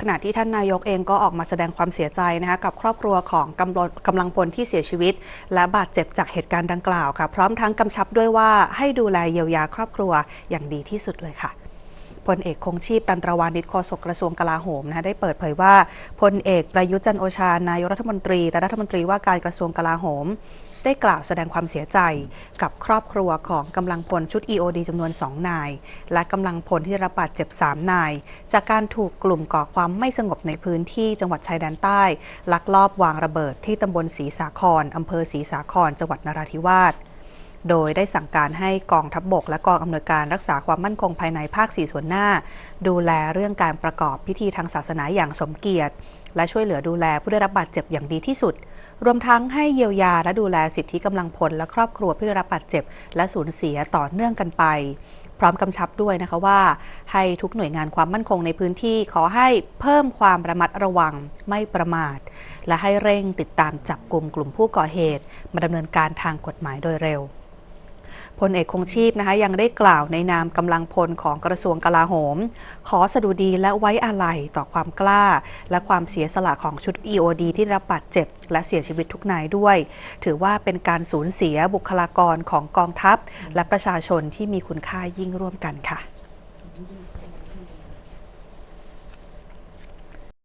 ขณะที่ท่านนายกเองก็ออกมาแสดงความเสียใจนะคะกับครอบครัวของกำลังกำลังพลที่เสียชีวิต และบาดเจ็บจากเหตุการณ์ดังกล่าวค่ะ พร้อมทั้งกำชับด้วยว่าให้ดูแลเยียวยาครอบครัวอย่างดีที่สุดเลยค่ะพลเอกคงชีพตันตรวานิชโฆษกกระทรวงกลาโหมนะคะได้เปิดเผยว่าพลเอกประยุทธ์จันโอชานายกรัฐมนตรีและรัฐมนตรีว่าการกระทรวงกลาโหม ได้กล่าวแสดงความเสียใจ กับครอบครัวของกำลังพลชุด EOD จำนวน 2 นาย และกำลังพลที่รับบาดเจ็บ 3 นาย จากการถูกกลุ่มก่อความไม่สงบในพื้นที่จังหวัดชายแดนใต้ ลักลอบวางระเบิดที่ตำบลศรีสาครอำเภอศรีสาครจังหวัดนราธิวาสโดยได้สั่งการให้กองทัพบบก และกองอำนวยการรักษาความมั่นคงภายในภาค 4 ส่วนหน้า ดูแลเรื่องการประกอบพิธีทางศาสนาอย่างสมเกียรติ และช่วยเหลือดูแลผู้ได้รับบาดเจ็บอย่างดีที่สุด รวมทั้งให้เยียวยาและดูแลสิทธิกำลังพลและครอบครัวผู้ได้รับบาดเจ็บ และสูญเสียต่อเนื่องกันไป พร้อมกำชับด้วยนะคะว่า ให้ทุกหน่วยงานความมั่นคงในพื้นที่ขอให้เพิ่มความระมัดระวังไม่ประมาท และให้เร่งติดตามจับกลุ่มกลุ่มผู้ก่อเหตุ มาดำเนินการทางกฎหมายโดยเร็ว พลเอกคงชีพนะคะยังได้กล่าวในนามกำลังพลของกระทรวงกลาโหม ขอสดุดีและไว้อาลัยต่อความกล้า และความเสียสละของชุด EOD ที่รับบาดเจ็บ และเสียชีวิตทุกนายด้วย ถือว่าเป็นการสูญเสียบุคลากรของกองทัพ และประชาชนที่มีคุณค่ายิ่งร่วมกันค่ะ